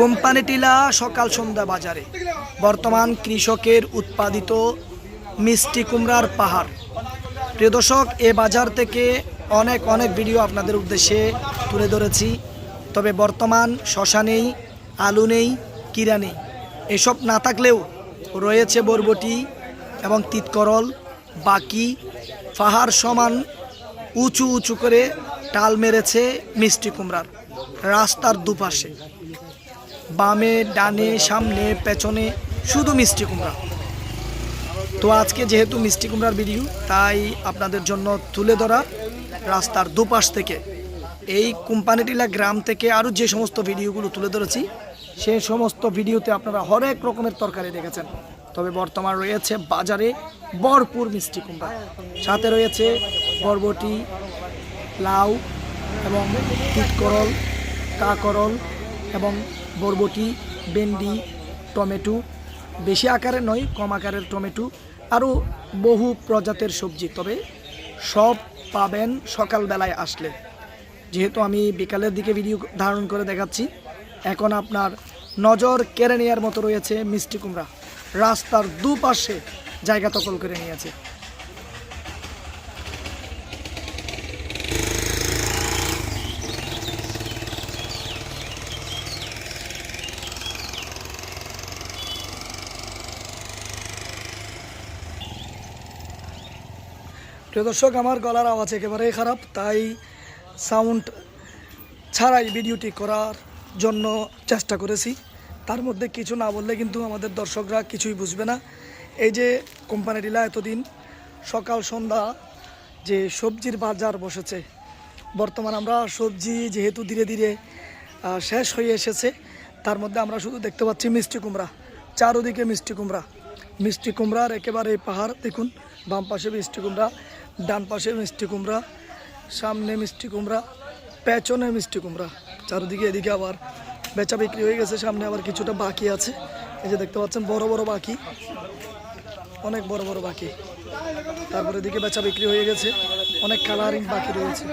Company টিলা সকাল সন্ধ্যা বাজারে। বর্তমান কৃষকের উৎপাদিত মিষ্টি কুমড়ার পাহাড়। প্রিয় দর্শক, এ বাজার থেকে অনেক অনেক ভিডিও আপনাদের উদ্দেশ্যে তুলে ধরেছি। তবে বর্তমান শশা নেই, আলু নেই, কিরা নেই। এসব না থাকলেও রয়েছে বরবটি এবং তিতকরল, বাকি পাহাড় সমান উঁচু উঁচু করে টাল মেরেছে মিষ্টি কুমড়ার। রাস্তার দুপাশে। বামে, ডানে, সামনে, পেছনে, শুধু মিষ্টি কুমড়া। তো আজকে যেহেতু মিষ্টি কুমড়ার ভিডিও, তাই আপনাদের জন্য তুলে ধরা রাস্তার দুপাশ থেকে। এই কোম্পানিটিলা গ্রাম থেকে আরও যে সমস্ত ভিডিওগুলো তুলে ধরেছি সেই সমস্ত ভিডিওতে আপনারা হরেক রকমের তরকারি দেখেছেন। তবে বর্তমান রয়েছে বাজারে ভরপুর মিষ্টি কুমড়া। সাথে রয়েছে বরবটি, লাউ এবং তিতকরল, কাকরল এবং বরবটি, ভেন্ডি, টমেটো, বেশি আকারের নয়, কম আকারের টমেটো, আরও বহু প্রজাতের সবজি। তবে সব পাবেন সকালবেলায় আসলে। যেহেতু আমি বিকালের দিকে ভিডিও ধারণ করে দেখাচ্ছি, এখন আপনার নজর কেড়ে নেওয়ার মতো রয়েছে মিষ্টি কুমড়া। রাস্তার দুপাশে জায়গা দখল করে নিয়েছে। প্রিয় দর্শক, আমার গলার আওয়াজ একেবারেই খারাপ, তাই সাউন্ড ছাড়াই ভিডিওটি করার জন্য চেষ্টা করেছি। তার মধ্যে কিছু না বললে কিন্তু আমাদের দর্শকরা কিছুই বুঝবে না। এই যে কোম্পানি ডিলা এতদিন সকাল, সন্ধ্যা যে সবজির বাজার বসেছে, বর্তমান আমরা সবজি যেহেতু ধীরে ধীরে শেষ হয়ে এসেছে, তার মধ্যে আমরা শুধু দেখতে পাচ্ছি মিষ্টি কুমড়া, চারোদিকে মিষ্টি কুমড়া। মিষ্টি কুমড়ার একেবারে পাহাড়, দেখুন, বাম পাশে মিষ্টি কুমড়া, ডান পাশে মিষ্টি কুমড়া, সামনে মিষ্টি কুমড়া, পেছনে মিষ্টি কুমড়া। চারদিকে এদিকে আবার বেচা বিক্রি হয়ে গেছে, সামনে আবার কিছুটা বাকি আছে। এই যে দেখতে পাচ্ছেন, বড় বড় বাকি, অনেক বড় বড় বাকি। তারপরে এদিকে বেচা বিক্রি হয়ে গেছে, অনেক কালারিং বাকি রয়েছে।